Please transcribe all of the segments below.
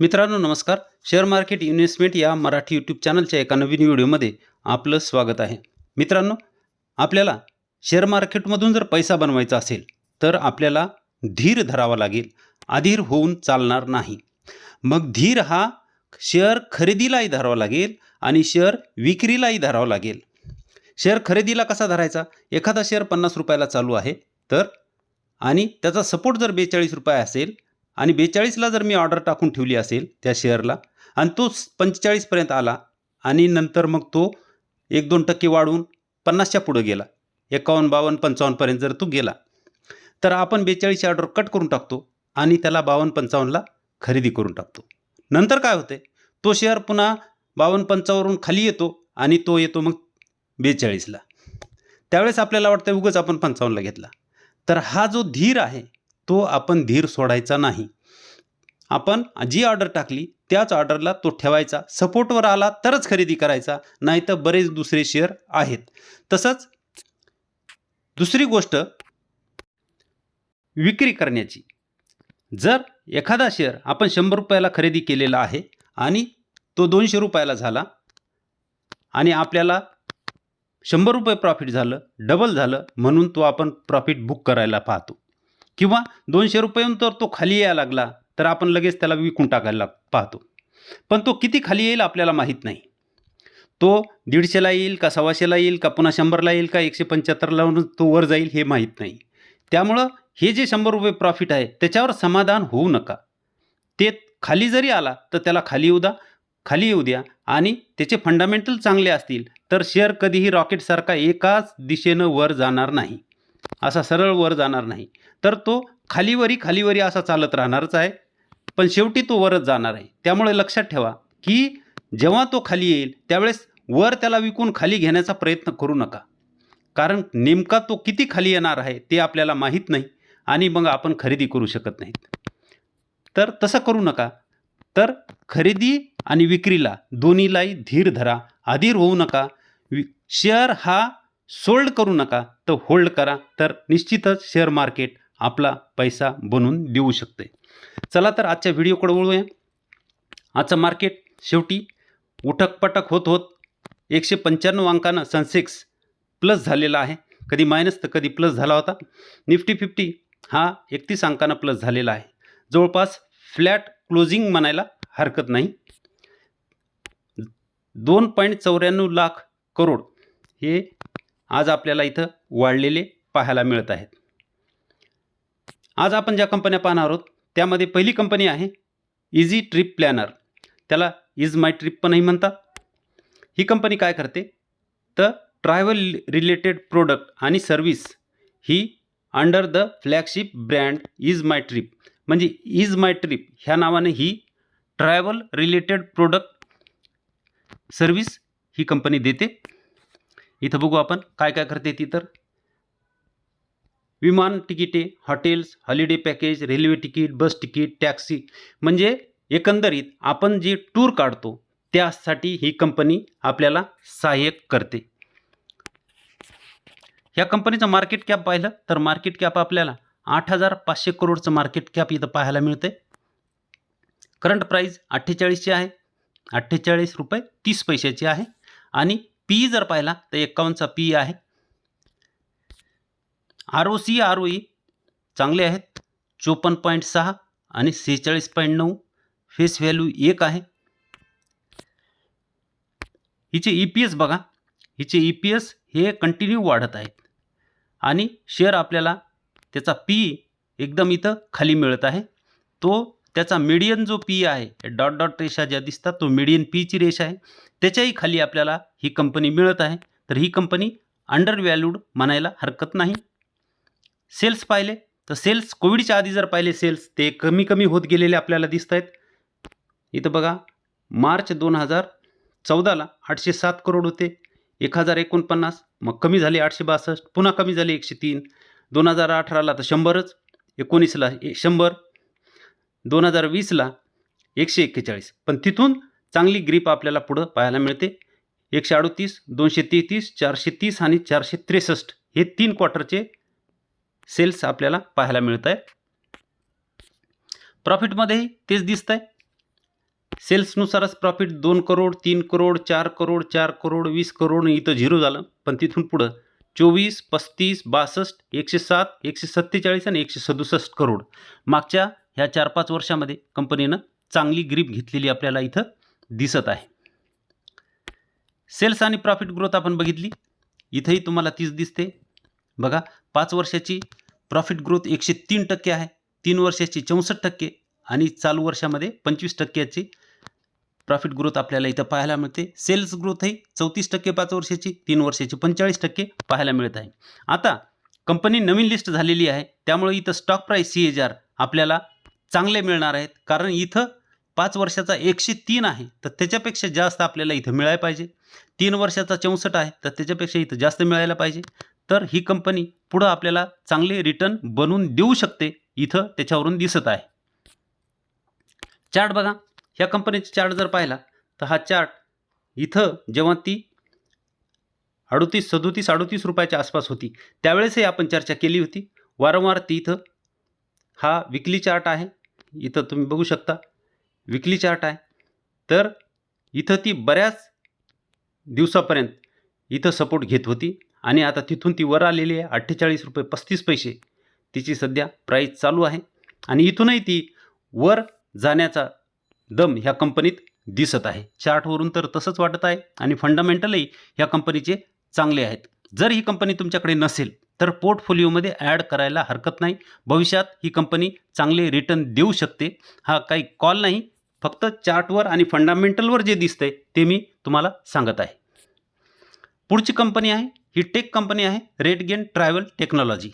मित्रांनो नमस्कार. Share market investment या मराठी यूट्यूब चॅनलच्या एका नवीन व्हिडिओमध्ये आपलं स्वागत आहे. मित्रांनो आपल्याला शेअर मार्केटमधून जर पैसा बनवायचा असेल तर आपल्याला धीर धरावा लागेल. अधीर होऊन चालणार नाही. मग धीर हा शेअर खरेदीलाही धरावा लागेल आणि शेअर विक्रीलाही धरावा लागेल. शेअर खरेदीला कसा धरायचा? एखादा शेअर पन्नास रुपयाला चालू आहे तर? आणि त्याचा सपोर्ट जर बेचाळीस रुपये असेल आणि बेचाळीसला जर मी ऑर्डर टाकून ठेवली असेल त्या शेअरला आणि तो पंचेचाळीसपर्यंत आला आणि नंतर मग तो एक दोन टक्के वाढवून पन्नासच्या पुढं गेला एकावन्न बावन्न पंचावन्नपर्यंत जर तो गेला तर आपण बेचाळीसची ऑर्डर कट करून टाकतो आणि त्याला बावन्न पंचावन्नला खरेदी करून टाकतो. नंतर काय होते तो शेअर पुन्हा बावन्न पंचावरून खाली येतो आणि तो येतो मग बेचाळीसला. त्यावेळेस आपल्याला वाटतं उगंच आपण पंचावन्नला घेतला. तर हा जो धीर आहे तो आपण धीर सोडायचा नाही. आपण जी ऑर्डर टाकली त्याच ऑर्डरला तो ठेवायचा. सपोर्टवर आला तरच खरेदी करायचा. नाही तर बरेच दुसरे शेअर आहेत. तसंच दुसरी गोष्ट विक्री करण्याची. जर एखादा शेअर आपण शंभर रुपयाला खरेदी केलेला आहे आणि तो दोनशे रुपयाला झाला आणि आपल्याला शंभर रुपये प्रॉफिट झालं डबल झालं म्हणून तो आपण प्रॉफिट बुक करायला पाहतो. किंवा दोनशे रुपयेहून तर तो खाली यायला लागला तर आपण लगेच त्याला विकून टाकायला पाहतो. पण तो किती खाली येईल आपल्याला माहीत नाही. तो दीडशेला येईल का सव्वाशेला येईल का पुन्हा शंभरला येईल का एकशे पंच्याहत्तरला तो वर जाईल हे माहीत नाही. त्यामुळं हे जे शंभर रुपये प्रॉफिट आहे त्याच्यावर समाधान होऊ नका. ते खाली जरी आला तर त्याला खाली येऊ द्या खाली येऊ द्या आणि त्याचे फंडामेंटल चांगले असतील तर शेअर कधीही रॉकेटसारखा एकाच दिशेनं वर जाणार नाही. असा सरळ वर जाणार नाही. तर तो खालीवरी खालीवरी असा चालत राहणारच आहे. पण शेवटी तो वरच जाणार आहे. त्यामुळे लक्षात ठेवा की जेव्हा तो खाली येईल त्यावेळेस वर त्याला विकून खाली घेण्याचा प्रयत्न करू नका. कारण नेमका तो किती खाली येणार आहे ते आपल्याला माहीत नाही आणि मग आपण खरेदी करू शकत नाहीत. तर तसं करू नका. तर खरेदी आणि विक्रीला दोन्हीलाही धीर धरा. अधीर होऊ नका. वि शेअर हा सोल्ड करू नका तर होल्ड करा तर निश्चितच शेअर मार्केट आपला पैसा बनवून देऊ शकते. चला तर आजच्या व्हिडिओकडे वळूया. आजचं मार्केट शेवटी उठकपटक होत होत एकशे पंच्याण्णव अंकानं सनसेक्स प्लस झालेला आहे. कधी मायनस तर कधी प्लस झाला होता. निफ्टी फिफ्टी हा एकतीस अंकानं प्लस झालेला आहे. जवळपास फ्लॅट क्लोजिंग म्हणायला हरकत नाही. दोन पॉईंट चौऱ्याण्णव लाख करोड हे आज आपल्याला इथं वाढलेले पाहायला मिळत आहेत. आज आपण ज्या कंपन्या पाहणार आहोत त्यामध्ये पहिली कंपनी आहे इझी ट्रिप प्लॅनर त्याला इज माय ट्रिप पणही म्हणतात. ही कंपनी काय करते? तर ट्रॅव्हल रिलेटेड प्रोडक्ट आणि service he under the flagship brand EaseMyTrip म्हणजे इज माय ट्रिप ह्या नावाने ही ट्रॅव्हल रिलेटेड प्रोडक्ट सर्विस ही कंपनी देते. इथं बघू आपण काय काय करते ती तर? विमान तिकिटे hotels holiday package railway ticket bus ticket taxi म्हणजे एकंदरीत आपण जे टूर काढतो त्यासाठी ही कंपनी आपल्याला सहाय्यक करते. ह्या कंपनीचं मार्केट कॅप पाहिलं तर मार्केट कॅप आपल्याला आठ हजार पाचशे करोडचं मार्केट कॅप इथं पाहायला मिळते करंट प्राईज अठ्ठेचाळीसची आहे. अठ्ठेचाळीस रुपये तीस पैशाची आहे. आणि पी जर पाहिला तर एक्कावन्नचा पी आहे. R O C R O E चांगले आहेत. चोपन्न पॉईंट सहा आणि सेहेचाळीस पॉईंट नऊ फेस व्हॅल्यू एक आहे. हिचे ई पी एस बघा. हिचे ई पी एस हे कंटिन्यू वाढत आहेत. आणि शेअर आपल्याला त्याचा पी एकदम इथं खाली मिळत आहे. तो त्याचा मीडियन जो पी आहे डॉट डॉट रेषा ज्या दिसतात तो मीडियन पीची रेषा आहे. त्याच्याही खाली आपल्याला ही कंपनी मिळत आहे. तर ही कंपनी अंडर व्हॅल्यूड म्हणायला हरकत नाही. सेल्स पाहिले तर सेल्स कोविडच्या आधी जर पाहिले सेल्स ते कमी कमी होत गेलेले आपल्याला दिसत आहेत. इथं बघा मार्च दोन हजार चौदाला आठशे सात करोड होते. एक हजार एकोणपन्नास मग कमी झाले आठशे बासष्ट पुन्हा कमी झाले एकशे तीन. दोन हजार अठराला तर शंभरच एकोणीसला ए शंभर दोन हजार वीसला एकशे एक्केचाळीस. पण तिथून चांगली ग्रीप आपल्याला पुढं पाहायला मिळते. एकशे अडोतीस दोनशे तेहतीस चारशे तीस आणि चारशे त्रेसष्ट हे तीन क्वार्टरचे सेल्स आपल्याला पाहायला मिळत आहेत. प्रॉफिटमध्येही तेच दिसत आहे. सेल्सनुसारच प्रॉफिट दोन करोड तीन करोड चार करोड चार करोड वीस करोड इथं झिरो झालं. पण तिथून पुढं चोवीस पस्तीस बासष्ट एकशे सात एकशे सत्तेचाळीस आणि एकशे सदुसष्ट करोड. मागच्या ह्या चार पाच वर्षामध्ये कंपनीनं चांगली ग्रीप घेतलेली आपल्याला इथं दिसत आहे. सेल्स आणि प्रॉफिट ग्रोथ आपण बघितली. इथंही तुम्हाला तीच दिसते. बघा पाच वर्षाची प्रॉफिट ग्रोथ एकशे तीन टक्के आहे तीन वर्षाची चौसष्ट टक्के आणि चालू वर्षामध्ये पंचवीस टक्क्याची प्रॉफिट ग्रोथ आपल्याला इथं पाहायला मिळते. सेल्स ग्रोथही चौतीस टक्के पाच वर्षाची तीन वर्षाची पंचेचाळीस टक्के पाहायला मिळत आहे. आता कंपनी नवीन लिस्ट झालेली आहे. त्यामुळे इथं stock price C H R आपल्याला चांगले मिळणार आहेत. कारण इथं पाच वर्षाचा एकशे तीन आहे. तर त्याच्यापेक्षा जास्त आपल्याला इथं मिळायला पाहिजे. तीन वर्षाचा चौसष्ट आहे. तर त्याच्यापेक्षा इथं जास्त मिळायला पाहिजे. तर ही कंपनी पुढं आपल्याला चांगले रिटर्न बनवून देऊ शकते इथं त्याच्यावरून दिसत आहे. चार्ट बघा. ह्या कंपनीचा चार्ट जर पाहिला तर हा चार्ट इथं जेव्हा ती अडतीस सदोतीस अडतीस रुपयाच्या आसपास होती त्यावेळेसही आपण चर्चा केली होती. वारंवार ती इथं हा विकली चार्ट आहे. इथं तुम्ही बघू शकता विकली चार्ट आहे. तर इथं ती बऱ्याच दिवसापर्यंत इथं सपोर्ट घेत होती. आणि आता तिथून ती वर आलेली आहे अठ्ठेचाळीस रुपये पस्तीस पैसे. तिची सध्या प्राईस चालू आहे. आणि इथूनही ती वर जाण्याचा दम ह्या कंपनीत दिसत आहे. चार्टवरून तर तसंच वाटत आहे आणि फंडामेंटलही ह्या कंपनीचे चांगले आहेत. जर ही कंपनी तुमच्याकडे नसेल तर पोर्टफोलिओमध्ये ॲड करायला हरकत नाही. भविष्यात ही कंपनी चांगले रिटर्न देऊ शकते. हा काही कॉल नाही फक्त चार्टवर आणि फंडामेंटलवर जे दिसतंय ते मी तुम्हाला सांगत आहे. पुढची कंपनी आहे ही टेक कंपनी आहे रेड गेन ट्रॅव्हल टेक्नॉलॉजी.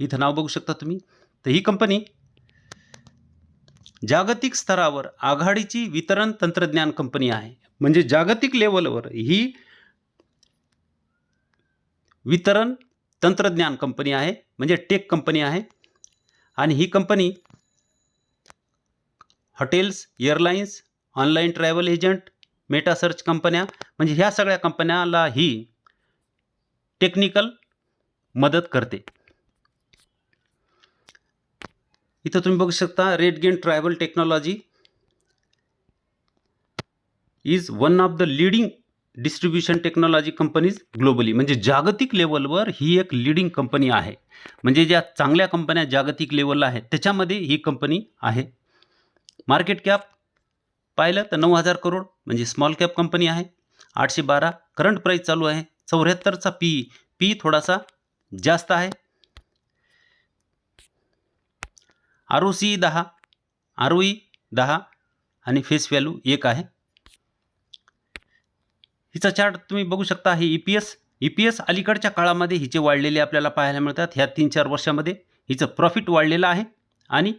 इथं नाव बघू शकता तुम्ही. तर ही कंपनी जागतिक स्तरावर आघाडीची वितरण तंत्रज्ञान कंपनी आहे. म्हणजे जागतिक लेवलवर ही वितरण तंत्रज्ञान कंपनी आहे. म्हणजे टेक कंपनी आहे. आणि ही company hotels airlines online travel agent meta search कंपन्या म्हणजे ह्या सगळ्या कंपन्याला ही टेक्निकल मदत करते. इथं तुम्ही बघू शकता RateGain travel technology is one of the leading distribution technology companies globally म्हणजे जागतिक लेवलवर ही एक लिडिंग कंपनी आहे. म्हणजे ज्या चांगल्या कंपन्या जागतिक लेवलला आहेत त्याच्यामध्ये ही कंपनी आहे. मार्केट कॅप पाहिलं तर नऊ हजार करोड म्हणजे स्मॉल कॅप कंपनी आहे. आठशे बारा करंट प्राईस चालू आहे. चौऱ्याहत्तरचा पी पी थोडासा जास्त आहे. आर ओ सी दहा आर ओ ई दहा आणि फेस व्हॅल्यू एक आहे. हिचा चार्ट तुम्ही बघू शकता हे E P S E P S अलीकडच्या काळामध्ये हिचे वाढलेले आपल्याला पाहायला मिळतात. ह्या तीन चार वर्षामध्ये हिचं प्रॉफिट वाढलेलं आहे. आणि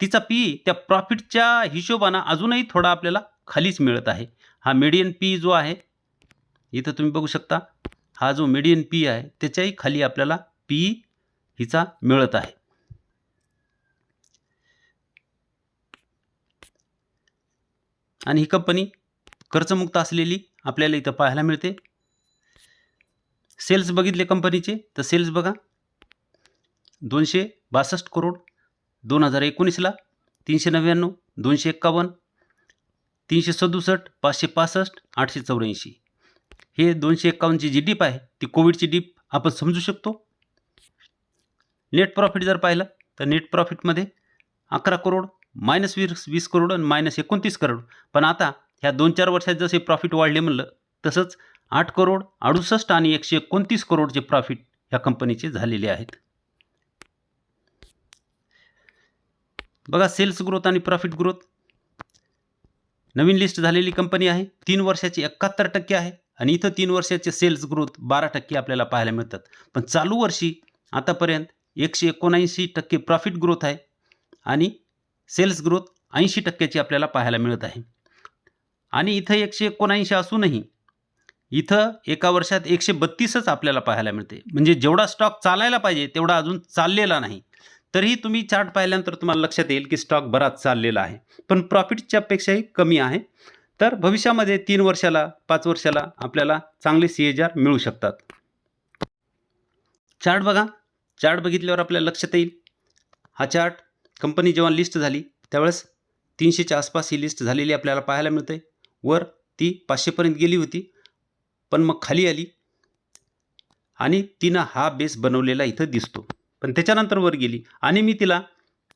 तिचा पी त्या प्रॉफिटच्या हिशोबानं अजूनही थोडा आपल्याला खालीच मिळत आहे. हा मीडियन पी जो आहे इथं तुम्ही बघू शकता हा जो मीडियन पी आहे त्याच्याही खाली आपल्याला पी हिचा मिळत आहे. आणि ही कंपनी कर्जमुक्त असलेली आपल्याला इथं पाहायला मिळते. सेल्स बघितले कंपनीचे तर सेल्स बघा. दोनशे बासष्ट करोड दोन हजार एकोणीसला तीनशे नव्याण्णव दोनशे एक्कावन्न तीनशे सदुसष्ट पाचशे पासष्ट आठशे चौऱ्याऐंशी. हे दोनशे एक्कावन्नची जी डीप आहे ती कोविडची डीप आपण समजू शकतो. नेट प्रॉफिट जर पाहिलं तर नेट प्रॉफिटमध्ये अकरा करोड मायनस वीस वीस करोड आणि मायनस एकोणतीस करोड. पण आता ह्या दोन चार वर्षात जसे प्रॉफिट वाढले म्हणलं तसंच आठ करोड अडुसष्ट आणि एकशे एकोणतीस करोडचे प्रॉफिट ह्या कंपनीचे झालेले आहेत. बघा सेल्स ग्रोथ आणि प्रॉफिट ग्रोथ नवीन लिस्ट झालेली कंपनी आहे. तीन वर्षाची एकाहत्तर टक्के आहे आणि इथं तीन वर्षाचे सेल्स ग्रोथ बारा टक्के आपल्याला पाहायला मिळतात. पण चालू वर्षी आतापर्यंत एकशे एकोणऐंशी टक्के प्रॉफिट ग्रोथ आहे आणि सेल्स ग्रोथ ऐंशी टक्क्याची आपल्याला पाहायला मिळत आहे. आणि इथं एकशे एकोणऐंशी असूनही इथं एका वर्षात एकशे बत्तीसच आपल्याला पाहायला मिळते. म्हणजे जेवढा स्टॉक चालायला पाहिजे तेवढा अजून चाललेला नाही. तरीही तुम्ही चार्ट पाहिल्यानंतर तुम्हाला लक्षात येईल की स्टॉक बराच चाललेला आहे. पण प्रॉफिटच्या अपेक्षाही कमी आहे. तर भविष्यामध्ये तीन वर्षाला पाच वर्षाला आपल्याला चांगले सी एच आर मिळू शकतात. चार्ट बघा. चार्ट बघितल्यावर आपल्याला लक्षात येईल. हा चार्ट कंपनी जेव्हा लिस्ट झाली त्यावेळेस तीनशेच्या आसपास ही लिस्ट झालेली आपल्याला पाहायला मिळते वर ती पाचशेपर्यंत गेली होती पण मग खाली आली आणि तिनं हा बेस बनवलेला इथं दिसतो. पण त्याच्यानंतर वर गेली आणि मी तिला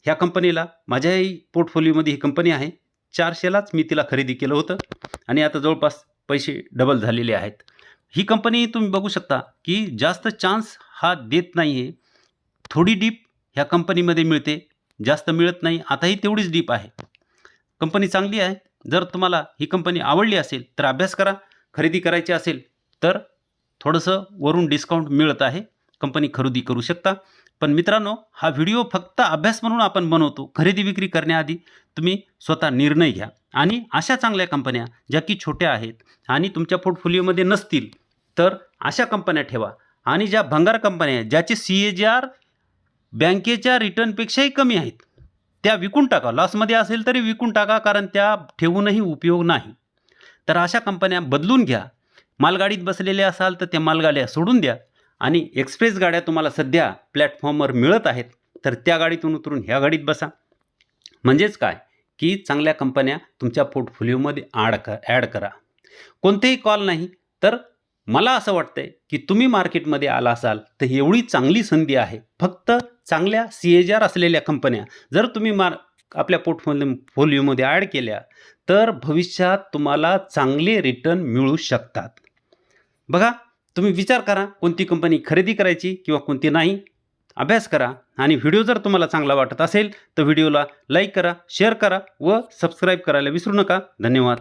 ह्या कंपनीला माझ्याही पोर्टफोलिओमध्ये ही कंपनी आहे चारशेलाच मी तिला खरेदी केलं होतं आणि आता जवळपास पैसे डबल झालेले आहेत. ही कंपनी तुम्ही बघू शकता की जास्त चान्स हा देत नाही आहे थोडी डीप ह्या कंपनीमध्ये मिळते जास्त मिळत नाही. आताही तेवढीच डीप आहे. कंपनी चांगली आहे. जर तुम्हाला ही कंपनी आवडली असेल तर अभ्यास करा. खरेदी करायची असेल तर थोडंसं वरून डिस्काउंट मिळत आहे. कंपनी खरेदी करू शकता. पण मित्रांनो हा व्हिडिओ फक्त अभ्यास म्हणून आपण बनवतो. खरेदी विक्री करण्याआधी तुम्ही स्वतः निर्णय घ्या. आणि अशा चांगल्या कंपन्या ज्या की छोट्या आहेत आणि तुमच्या पोर्टफोलिओमध्ये नसतील तर अशा कंपन्या ठेवा. आणि ज्या भंगार कंपन्या आहेत ज्याचे सी ए जी आर बँकेच्या रिटर्नपेक्षाही कमी आहेत. त्या विकून टाका. लॉसमध्ये असेल तरी विकून टाका कारण त्या ठेवूनही उपयोग नाही. तर अशा कंपन्या बदलून घ्या. मालगाडीत बसलेले असाल तर त्या मालगाड्या सोडून द्या. आणि एक्सप्रेस गाड्या तुम्हाला सध्या प्लॅटफॉर्मवर मिळत आहेत तर त्या गाडीतून उतरून ह्या गाडीत बसा. म्हणजेच काय? की चांगल्या कंपन्या तुमच्या पोर्टफोलिओमध्ये आड क ॲड करा. कोणतेही कॉल नाही तर मला असं वाटतंय की तुम्ही मार्केटमध्ये आला असाल तर एवढी चांगली संधी आहे. फक्त चांगल्या सी एच आर असलेल्या कंपन्या जर तुम्ही मार आपल्या पोर्टफोलिओ फोलिओमध्ये ॲड केल्या तर भविष्यात तुम्हाला चांगले रिटर्न मिळू शकतात. बघा तुम्ही विचार करा कोणती कंपनी खरेदी करायची किंवा कोणती नाही. अभ्यास करा आणि व्हिडिओ जर तुम्हाला चांगला वाटत असेल तर व्हिडिओला लाईक करा शेअर करा व सबस्क्राईब करायला विसरू नका. धन्यवाद.